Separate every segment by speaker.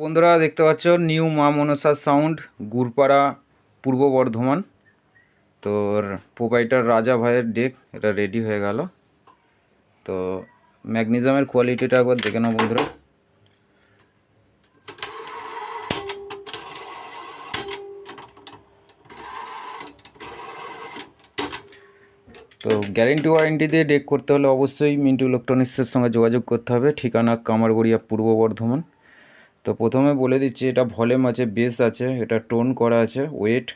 Speaker 1: বন্ধুরা দেখতে পাচ্ছ নিউ মা মনসা সাউন্ড, গুরপাড়া, পূর্ব বর্ধমান। তোর প্রোপাইটার রাজা ভাইয়ের ডেক এটা রেডি হয়ে গেল। তো ম্যাগনিজামের কোয়ালিটিটা একবার দেখে নাও বন্ধুরা। তো গ্যারেন্টি ওয়ারেন্টি দিয়ে ডেক করতে হলে অবশ্যই মিন্টু ইলেকট্রনিক্সের সঙ্গে যোগাযোগ করতে হবে। ঠিকানা কামারগড়িয়া, পূর্ব বর্ধমান। তো প্রথমে বলে দিচ্ছি, এটা ভলিউম আছে বেস আছে, এটা টোন করা আছে ওয়েট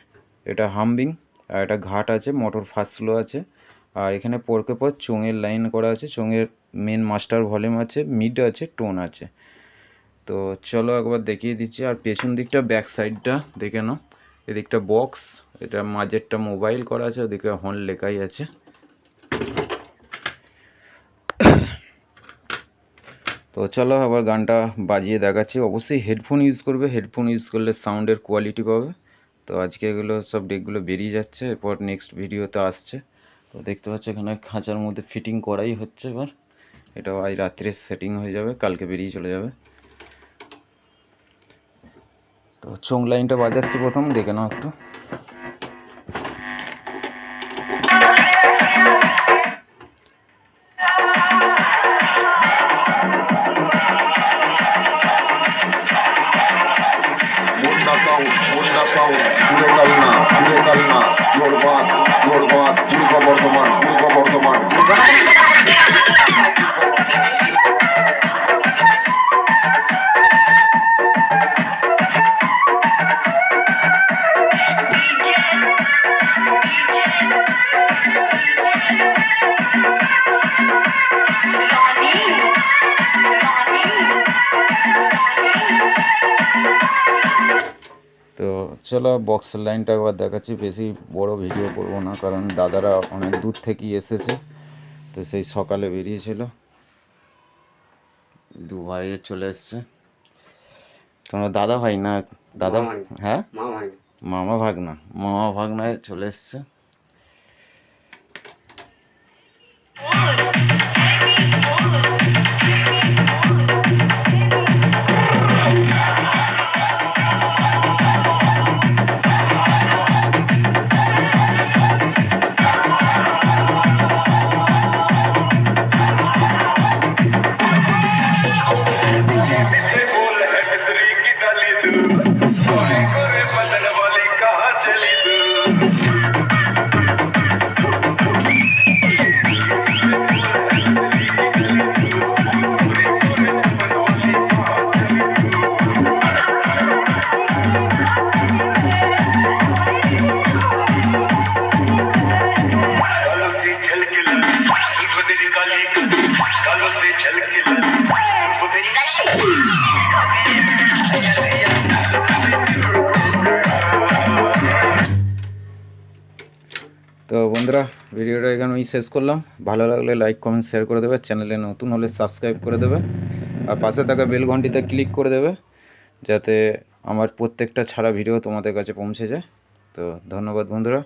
Speaker 1: এটা হামবিং আর এটা ঘাট আছে মোটর ফার্স্ট স্লো আছে, আর এখানে পরকে পর চোঙের লাইন করা আছে, চোঙের মেন মাস্টার ভলিউম আছে মিড আছে টোন আছে। তো চলো একবার দেখিয়ে দিচ্ছি, আর পেছন দিকটা ব্যাক সাইডটা দেখে নাও। এদিকটা বক্স এটা মাঝেরটা মোবাইল করা আছে, ওদিকে হর্ন লেখাই আছে। তো চলো আবার গানটা বাজিয়ে দেখাচ্ছি। অবশ্যই হেডফোন ইউজ করবে। হেডফোন ইউজ করলে সাউন্ডের কোয়ালিটি পাবে। তো আজকে এগুলো সব ডেকগুলো বেরিয়ে যাচ্ছে। এরপর নেক্সট ভিডিওতে আসছে। তো দেখতে পাচ্ছ এখানে খাঁচার মধ্যে ফিটিং করাই হচ্ছে এবার। এটাও আজ রাত্রে সেটিং হয়ে যাবে। কালকে বেরিয়ে চলে যাবে। তো চোং লাইনটা বাজাচ্ছি প্রথম। দেখে নাও একটু। তো চলো বক্সের লাইনটা একবার দেখাচ্ছি বেশি বড় ভিডিও করব না কারণ দাদারা অনেক দূর থেকেই এসেছে তো সেই সকালে বেরিয়েছিল। দু ভাই চলে এসছে। তোমরা দাদা ভাই না? দাদা হ্যাঁ? মামা ভাগনা। মামা ভাগনায় চলে এসছে। বন্ধুরা, ভিডিওটা এখানেই শেষ করলাম। ভালো লাগলে লাইক কমেন্ট শেয়ার করে দেবে। চ্যানেলে নতুন হলে সাবস্ক্রাইব করে দেবে। আর পাশে থাকা বেল ঘন্টিতে ক্লিক করে দেবে, যাতে আমার প্রত্যেকটা ছাড়া ভিডিও তোমাদের কাছে পৌঁছে যায়। তো ধন্যবাদ বন্ধুরা।